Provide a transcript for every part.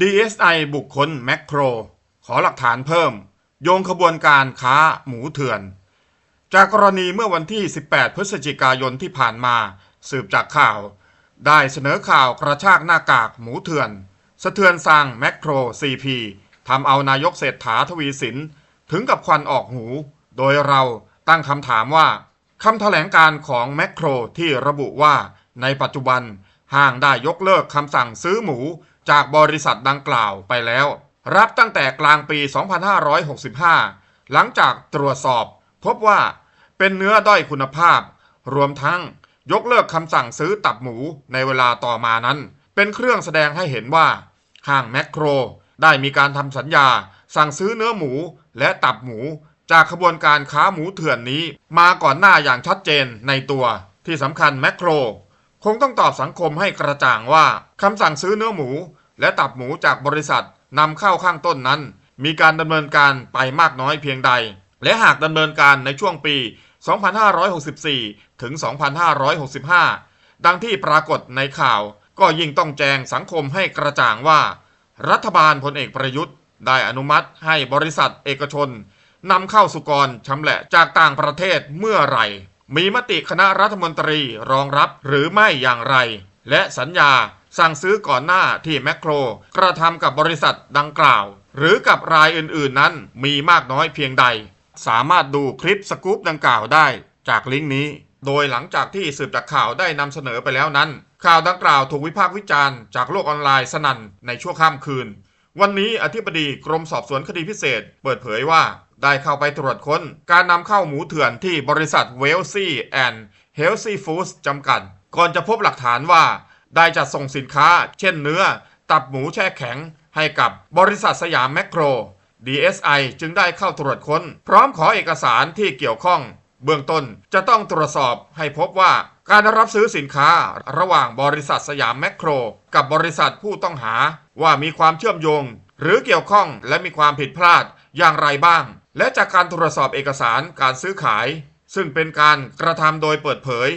DSI บุคคลแมคโคร ขอหลักฐานเพิ่ม โยงขบวนการค้าหมูเถื่อน จากกรณีเมื่อวันที่ 18 พฤศจิกายนที่ผ่านมา สืบจากข่าว ได้เสนอข่าวกระชากหน้ากากหมูเถื่อน สะเทือนสั่งแมคโคร CP ทำเอานายกเศรษฐาทวีสิน ถึงกับควันออกหู โดยเราตั้งคำถามว่าคำแถลงการของแมคโครที่ระบุว่าในปัจจุบันห้างได้ยกเลิกคำสั่งซื้อหมู จากบริษัทดังกล่าวไปแล้ว รับตั้งแต่กลางปี 2565 หลังจากตรวจสอบ พบว่าเป็นเนื้อด้อยคุณภาพ รวมทั้งยกเลิกคำสั่งซื้อตับหมูในเวลาต่อมานั้น เป็นเครื่องแสดงให้เห็นว่า ห้างแมคโคร ได้มีการทำสัญญา สั่งซื้อเนื้อหมูและตับหมู จากขบวนการค้าหมูเถื่อนนี้ มาก่อนหน้าอย่างชัดเจนในตัวที่สำคัญแมคโคร คงต้องตอบสังคมให้กระจ่างว่าคำสั่งซื้อเนื้อหมู และตับหมูจากบริษัทนำเข้าข้างต้นนั้น มีการดำเนินการไปมากน้อยเพียงใด และหากดำเนินการในช่วงปี 2564 ถึง 2565 ดังที่ปรากฏในข่าวก็ยิ่งต้องแจงสังคมให้กระจ่างว่า รัฐบาลพลเอกประยุทธ์ ได้อนุมัติให้บริษัทเอกชนนำเข้าสุกรชำแหละจากต่างประเทศเมื่อไหร่ มีมติคณะรัฐมนตรีรองรับหรือไม่อย่างไร และสัญญา สั่งซื้อก่อนหน้าที่แมคโครกระทำกับบริษัทดังกล่าว หรือกับรายอื่นๆนั้นมีมากน้อยเพียงใด สามารถดูคลิปสกู๊ปดังกล่าวได้ จากลิงก์นี้ โดยหลังจากที่สืบจากข่าวได้นำเสนอไปแล้วนั้น ข่าวดังกล่าวถูกวิพากษ์วิจารณ์จากโลกออนไลน์สนั่นในชั่วข้ามคืน วันนี้อธิบดีกรมสอบสวนคดีพิเศษ เปิดเผยว่าได้เข้าไปตรวจค้นการนำเข้าหมูเถื่อนที่บริษัทเวลซี่แอนด์เฮลซี่ฟู้ดจำกัด ก่อนจะพบหลักฐานว่า ได้จัดส่งสินค้า เช่นเนื้อ ตับหมูแช่แข็ง ให้กับบริษัทสยามแมคโคร DSI จึงได้เข้าตรวจค้น พร้อมขอเอกสารที่เกี่ยวข้อง เบื้องต้นจะต้องตรวจสอบให้พบว่าการรับซื้อสินค้าระหว่างบริษัทสยามแมคโคร กับบริษัทผู้ต้องหาว่ามีความเชื่อมโยง หรือเกี่ยวข้องและมีความผิดพลาดอย่างไรบ้าง และจากการตรวจสอบเอกสารการซื้อขาย ซึ่งเป็นการกระทำโดยเปิดเผย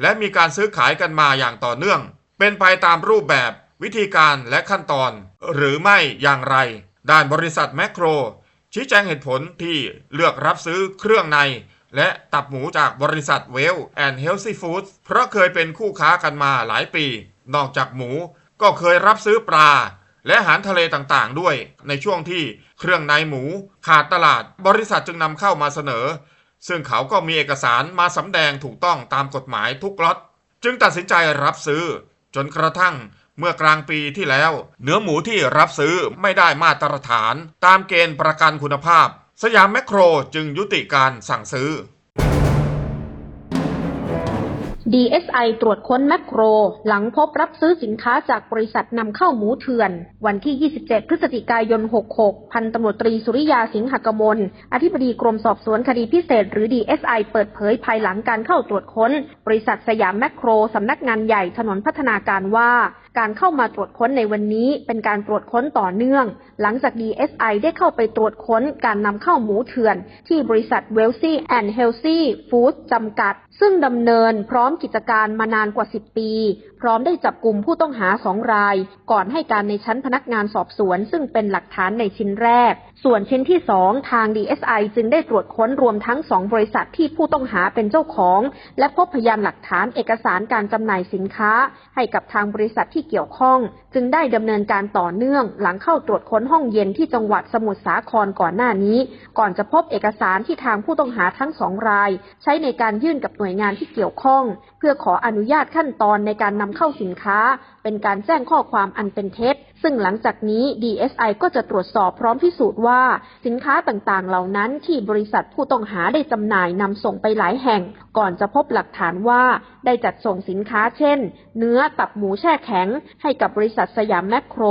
และมีการซื้อขายกันมาอย่างต่อเนื่อง เป็นไปตามรูปแบบวิธีการและขั้นตอน หรือไม่อย่างไร ด้านบริษัทแมคโคร ชี้แจงเหตุผลที่เลือกรับซื้อเครื่องใน และตับหมูจากบริษัทเวลแอนด์เฮลซี่ฟู้ดเพราะเคยเป็นคู่ค้ากันมาหลายปี นอกจากหมูก็เคยรับซื้อปลา และอาหารทะเลต่างๆ ด้วย ในช่วงที่เครื่องในหมูขาดตลาดบริษัทจึงนำเข้ามาเสนอ ซึ่งเขาก็มีเอกสารมาสำแดงถูกต้องตามกฎหมายทุกล็อตจึงตัดสินใจรับซื้อ จนกระทั่งเมื่อกลางปีที่แล้ว เนื้อหมูที่รับซื้อไม่ได้มาตรฐาน ตามเกณฑ์ประกันคุณภาพ สยามแมคโครจึงยุติการสั่งซื้อ DSI ตรวจค้นแมคโคร หลังพบรับซื้อสินค้าจากบริษัทนำเข้าหมูเถื่อน วันที่ 27 พฤศจิกายน 66 พันตำรวจตรีสุริยาสิงหกมล อธิบดีกรมสอบสวนคดีพิเศษ หรือ DSI เปิดเผยภายหลังการเข้าตรวจค้น บริษัทสยามแมคโคร สำนักงานใหญ่ถนนพัฒนาการว่า การเข้ามาตรวจค้นในวันนี้เป็นการตรวจค้นต่อเนื่อง หลังจาก DSI ได้เข้าไปตรวจค้นการนำเข้าหมูเถื่อน ที่บริษัท w e l s y and Healthy Foods จำกัด ซึ่งดำเนินพร้อมกิจการมานานกว่า 10 ปี พร้อมได้จับกลุ่มผู้ต้องหาสองราย ก่อนให้การในชั้นพนักงานสอบสวน ซึ่งเป็นหลักฐานในชิ้นแรก ส่วนชิ้นที่ 2 ทาง DSI จึงได้ตรวจค้นรวมทั้ง 2 บริษัทที่ผู้ต้องหาเป็นเจ้าของ และพบพยานหลักฐานเอกสารการจำหน่ายสินค้า ให้กับทางบริษัทที่เกี่ยวข้อง จึงได้ดำเนินการต่อเนื่อง หลังเข้าตรวจค้นห้องเย็นที่จังหวัดสมุทรสาครก่อนหน้านี้ ก่อนจะพบเอกสารที่ทางผู้ต้องหาทั้งสองราย ใช้ในการยื่นกับหน่วยงานที่เกี่ยวข้อง เพื่อขออนุญาตขั้นตอนในการนำเข้าสินค้า เป็นการแจ้งข้อความอันเป็นเท็จ ซึ่งหลังจากนี้ DSI ก็จะตรวจสอบพร้อมพิสูจน์ว่า สินค้าต่างๆ เหล่านั้นที่บริษัทผู้ต้องหาได้จำหน่ายนำส่งไปหลายแห่ง ก่อนจะพบหลักฐานว่า ได้จัดส่งสินค้าเช่น เนื้อตับหมูแช่แข็ง ให้กับบริษัทสยามแมคโคร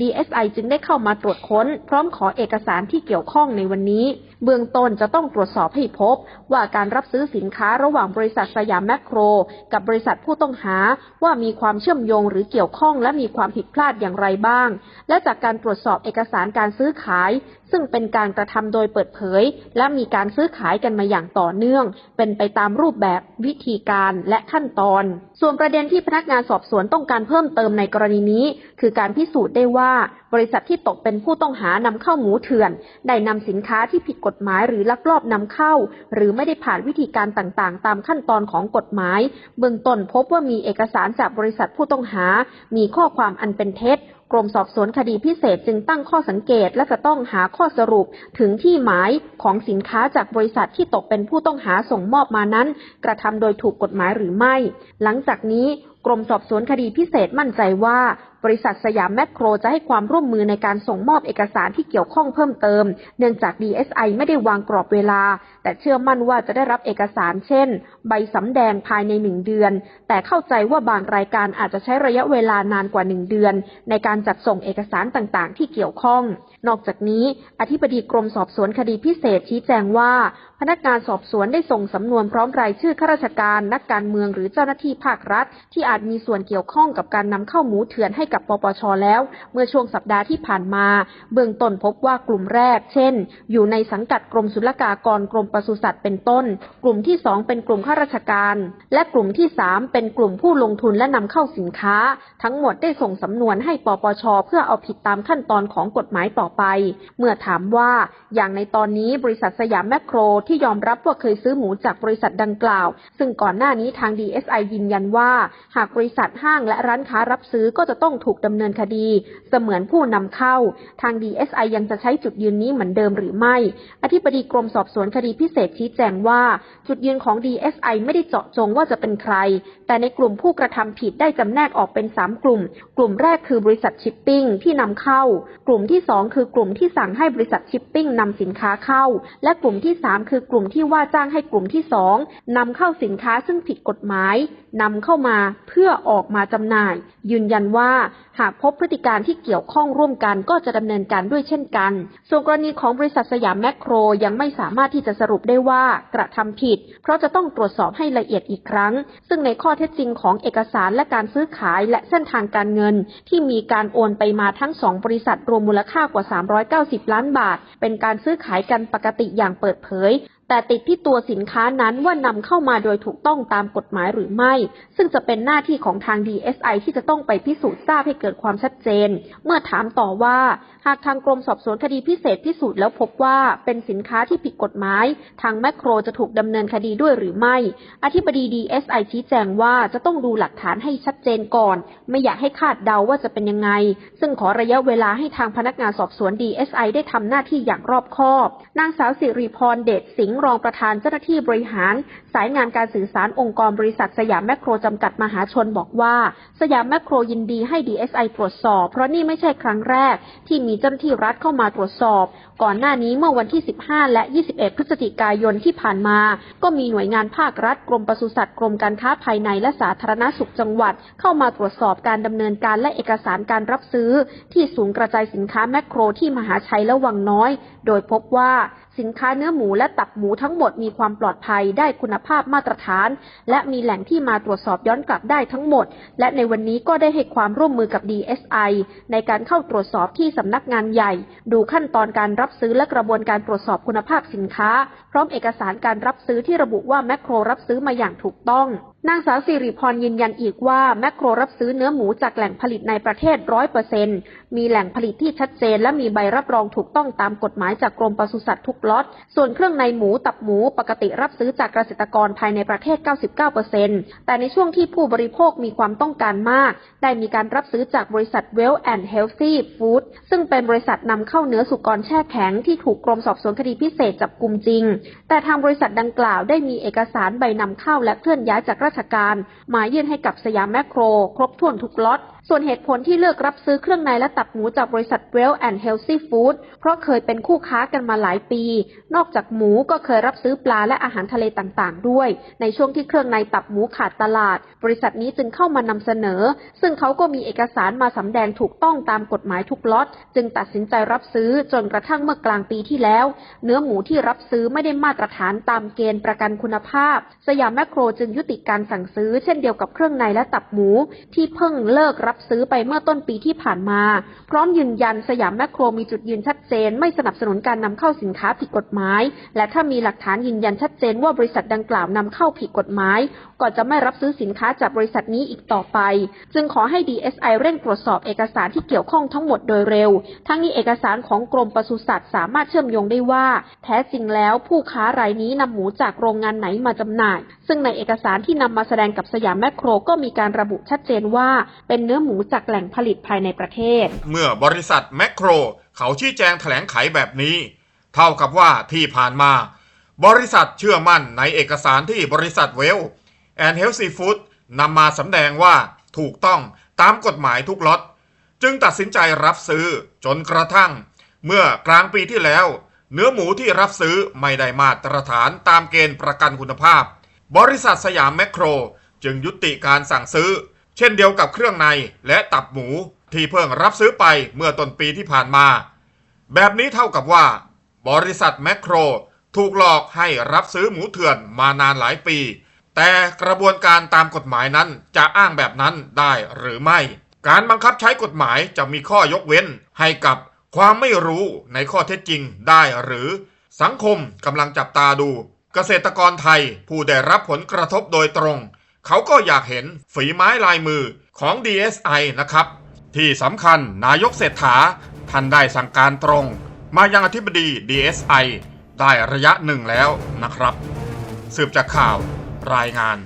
DSI จึงได้เข้ามาตรวจค้น พร้อมขอเอกสารที่เกี่ยวข้องในวันนี้ เบื้องต้นจะต้องตรวจสอบให้พบ ว่าการรับซื้อสินค้าระหว่างบริษัทสยามแมคโคร กับบริษัทผู้ต้องหา ว่ามีความเชื่อมโยงหรือเกี่ยวข้องและมีความผิดพลาดอย่างไรบ้าง และจากการตรวจสอบเอกสารการซื้อขาย ซึ่งเป็นการกระทำโดยเปิดเผย และมีการซื้อขายกันมาอย่างต่อเนื่อง เป็นไปตามรูปแบบวิธีการและขั้นขั้นตอน ส่วนประเด็นที่พนักงานสอบสวนต้องการเพิ่มเติมในกรณีนี้ คือการพิสูจน์ได้ว่า บริษัทที่ตกเป็นผู้ต้องหานำเข้าหมูเถื่อน ได้นำสินค้าที่ผิดกฎหมายหรือลักลอบนำเข้า หรือไม่ได้ผ่านวิธีการต่างๆ ตามขั้นตอนของกฎหมาย เบื้องต้นพบว่ามีเอกสารจากบริษัทผู้ต้องหา มีข้อความอันเป็นเท็จกรมสอบสวนคดีพิเศษจึงตั้งข้อสังเกตและจะต้องหาข้อสรุปถึงที่หมายของสินค้าจากบริษัทที่ตกเป็นผู้ต้องหาส่งมอบมานั้น กระทำโดยถูกกฎหมายหรือไม่ หลังจากนี้กรมสอบสวนคดีพิเศษมั่นใจว่าบริษัทสยามแมคโครจะให้ความร่วมมือในการส่งมอบเอกสารที่เกี่ยวข้องเพิ่มเติม เนื่องจาก DSI ไม่ได้วางกรอบเวลา แต่เชื่อมั่นว่าจะได้รับเอกสารเช่น ใบสำแดงภายในหนึ่งเดือน แต่เข้าใจว่าบางรายการอาจจะใช้ระยะเวลานานกว่าหนึ่งเดือน ในการจัดส่งเอกสารต่างๆ ที่เกี่ยวข้อง นอกจากนี้ อธิบดีกรมสอบสวนคดีพิเศษชี้แจงว่า พนักงานสอบสวนได้ส่งสำนวนพร้อมรายชื่อข้าราชการ นักการเมืองหรือเจ้าหน้าที่ภาครัฐ ที่อาจมีส่วนเกี่ยวข้องกับการนำเข้าหมูเถื่อนให้กับปปชแล้ว เมื่อช่วงสัปดาห์ที่ผ่านมา เบื้องต้นพบว่ากลุ่มแรก เช่น อยู่ในสังกัดกรมศุลกากรกรมปศุสัตว์เป็นต้น กลุ่มที่สองเป็นกลุ่มข้าราชการ และกลุ่มที่สามเป็นกลุ่มผู้ลงทุนและนำเข้าสินค้า ทั้งหมดได้ส่งสำนวนให้ปปช เพื่อเอาผิดตามขั้นตอนของกฎหมายต่อไป เมื่อถามว่าอย่างในตอนนี้บริษัทสยามแมคโครที่ยอมรับว่าเคยซื้อหมูจากบริษัทดังกล่าว ซึ่งก่อนหน้านี้ทาง DSI ยืนยันว่า หากบริษัทห้างและร้านค้ารับซื้อก็จะต้องถูกดำเนินคดี เสมือนผู้นำเข้า ทาง DSI ยังจะใช้จุดยืนนี้เหมือนเดิมหรือไม่ อธิบดีกรมสอบสวนคดีพิพิเศษชี้แจงว่า จุดยืนของ DSI ไม่ได้เจาะจงว่าจะเป็นใคร แต่ในกลุ่มผู้กระทำผิดได้จำแนกออกเป็น 3 กลุ่ม กลุ่มแรกคือบริษัทชิปปิ้งที่นำเข้า กลุ่มที่ 2 คือกลุ่มที่สั่งให้บริษัทชิปปิ้งนำสินค้าเข้า และกลุ่มที่ 3 คือกลุ่มที่ว่าจ้างให้กลุ่มที่ 2นำเข้าสินค้าซึ่งผิดกฎหมายนำเข้ามาเพื่อออกมาจำหน่าย ยืนยันว่าหากพบพฤติการที่เกี่ยวข้องร่วมกันก็จะดำเนินการด้วยเช่นกัน ส่วนกรณีของบริษัทสยามแมคโครยังไม่สามารถที่จะสรุปได้ว่ากระทำผิด เพราะจะต้องตรวจสอบให้ละเอียดอีกครั้ง ซึ่งในข้อเท็จจริงของเอกสารและการซื้อขายและเส้นทางการเงิน ที่มีการโอนไปมาทั้งสองบริษัทรวมมูลค่ากว่า 390 ล้านบาท เป็นการซื้อขายกันปกติอย่างเปิดเผย แต่ติดที่ตัวสินค้านั้นว่านำเข้ามาโดยถูกต้องตามกฎหมายหรือไม่ ซึ่งจะเป็นหน้าที่ของทาง DSI ที่จะต้องไปพิสูจน์ทราบให้เกิดความชัดเจน เมื่อถามต่อว่า หากทางกรมสอบสวนคดีพิเศษพิสูจน์แล้วพบว่าเป็นสินค้าที่ผิดกฎหมาย ทางแมคโครจะถูกดำเนินคดีด้วยหรือไม่ อธิบดี DSI ชี้แจงว่าจะต้องดูหลักฐานให้ชัดเจนก่อน ไม่อยากให้คาดเดาว่าจะเป็นยังไง ซึ่งขอระยะเวลาให้ทางพนักงานสอบสวน DSI ได้ทำหน้าที่อย่างรอบคอบ นางสาวสิริพรเดชสิงห์รองประธานเจ้าหน้าที่บริหาร สายงานการสื่อสารองค์กรบริษัทสยามแมคโครจำกัดมหาชนบอกว่า สยามแมคโครยินดีให้ DSI ตรวจสอบ เพราะนี่ไม่ใช่ครั้งแรก ที่มีเจ้าหน้าที่รัฐเข้ามาตรวจสอบ ก่อนหน้านี้เมื่อวันที่ 15 และ 21 พฤศจิกายนที่ผ่านมา ก็มีหน่วยงานภาครัฐกรมปศุสัตว์กรมการค้าภายในและสาธารณสุขจังหวัด เข้ามาตรวจสอบการดำเนินการและเอกสารการรับซื้อ ที่ศูนย์กระจายสินค้าแมคโครที่มหาชัยและวังน้อย โดยพบว่า สินค้าเนื้อหมูและตับหมูทั้งหมดมีความปลอดภัยได้คุณภาพมาตรฐาน และมีแหล่งที่มาตรวจสอบย้อนกลับได้ทั้งหมด และในวันนี้ก็ได้ให้ความร่วมมือกับ DSI ในการเข้าตรวจสอบที่สำนักงานใหญ่ ดูขั้นตอนการรับซื้อและกระบวนการตรวจสอบคุณภาพสินค้า ร้อมเอกสารการรับซื้อที่ระบุว่าแมคโครรับซื้อมาอย่างถูกต้อง นางสาวสิริพรยืนยันอีกว่าแมคโครรับซื้อเนื้อหมูจากแหล่งผลิตในประเทศร้อยเปอร์เซ็นมีแหล่งผลิตที่ชัดเจน และมีใบรับรองถูกต้องตามกฎหมายจากกรมปศุสัตว์ทุกล็อต ส่วนเครื่องในหมูตับหมูปกติรับซื้อจากเกษตรกรภายในประเทศ 99%แต่ในช่วงที่ผู้บริโภคมีความต้องการมาก ได้มีการรับซื้อจากบริษัท Well and Healthy Food ซึ่งเป็นบริษัทนำเข้าเนื้อสุกรแช่แข็งที่ถูกกรมสอบสวนคดีพิเศษจับกลุ่มจริงแต่ทางบริษัทดังกล่าวได้มีเอกสารใบนำเข้าและเคลื่อนย้ายจากราชการ มายื่นให้กับสยามแมคโคร ครบถ้วนทุกล็อต ส่วนเหตุผลที่เลือกรับซื้อเครื่องในและตับหมูจากบริษัท Well and Healthy Food เพราะเคยเป็นคู่ค้ากันมาหลายปี นอกจากหมูก็เคยรับซื้อปลาและอาหารทะเลต่างๆ ด้วย ในช่วงที่เครื่องในตับหมูขาดตลาด บริษัทนี้จึงเข้ามานำเสนอ ซึ่งเขาก็มีเอกสารมาสำแดงถูกต้องตามกฎหมายทุกล็อต จึงตัดสินใจรับซื้อจนกระทั่งเมื่อกลางปีที่แล้ว เนื้อหมูที่รับซื้อไม่ได้มาตรฐานตามเกณฑ์ประกันคุณภาพ สยามแมคโครจึงยุติการสั่งซื้อ เช่นเดียวกับเครื่องในและตับหมู ที่เพิ่งเลิกรับซื้อไปเมื่อต้นปีที่ผ่านมา พร้อมยืนยันสยามแมคโครมีจุดยืนชัดเจน ไม่สนับสนุนการนำเข้าสินค้าผิดกฎหมาย และถ้ามีหลักฐานยืนยันชัดเจนว่าบริษัทดังกล่าวนำเข้าผิดกฎหมายก็จะไม่รับซื้อสินค้าจากบริษัทนี้อีกต่อไป จึงขอให้ DSI เร่งตรวจสอบเอกสารที่เกี่ยวข้องทั้งหมดโดยเร็ว ทั้งนี้เอกสารของกรมปศุสัตว์สามารถเชื่อมโยงได้ว่า แท้จริงแล้วผู้ค้ารายนี้นำหมูจากโรงงานไหนมาจำหน่าย ซึ่งในเอกสารที่นำมาแสดงกับสยามแมคโครก็มีการระบุชัดเจนว่าเป็นเนื้อหมูจากแหล่งผลิตภายในประเทศ เมื่อบริษัทแมคโครเขาชี้แจงแถลงไขแบบนี้ เท่ากับว่าที่ผ่านมา บริษัทเชื่อมั่นในเอกสารที่บริษัทเวล แอนเฮลซีฟู้ดนำมาสำแดงว่าถูกต้องตามกฎหมายทุกล็อตจึงตัดสินใจรับซื้อจนกระทั่ง เมื่อกลางปีที่แล้ว เนื้อหมูที่รับซื้อไม่ได้มาตรฐานตามเกณฑ์ประกันคุณภาพ บริษัทสยามแมคโคร จึงยุติการสั่งซื้อ เช่นเดียวกับเครื่องในและตับหมูที่เพิ่งรับซื้อไปเมื่อต้นปีที่ผ่านมา แบบนี้เท่ากับว่า บริษัทแมคโคร ถูกหลอกให้รับซื้อหมูเถื่อนมานานหลายปี แต่กระบวนการตามกฎหมายนั้นจะอ้างแบบนั้นได้หรือไม่ การบังคับใช้กฎหมายจะมีข้อยกเว้น ให้กับความไม่รู้ในข้อเท็จจริงได้หรือ สังคมกำลังจับตาดู เกษตรกรไทยผู้ได้รับผลกระทบโดยตรง เขาก็อยากเห็นฝีไม้ลายมือของ DSI นะครับ ที่สำคัญนายกเศรษฐาท่านได้สั่งการตรง มายังอธิบดี DSI ได้ระยะหนึ่งแล้วนะครับ สืบจากข่าว รายงาน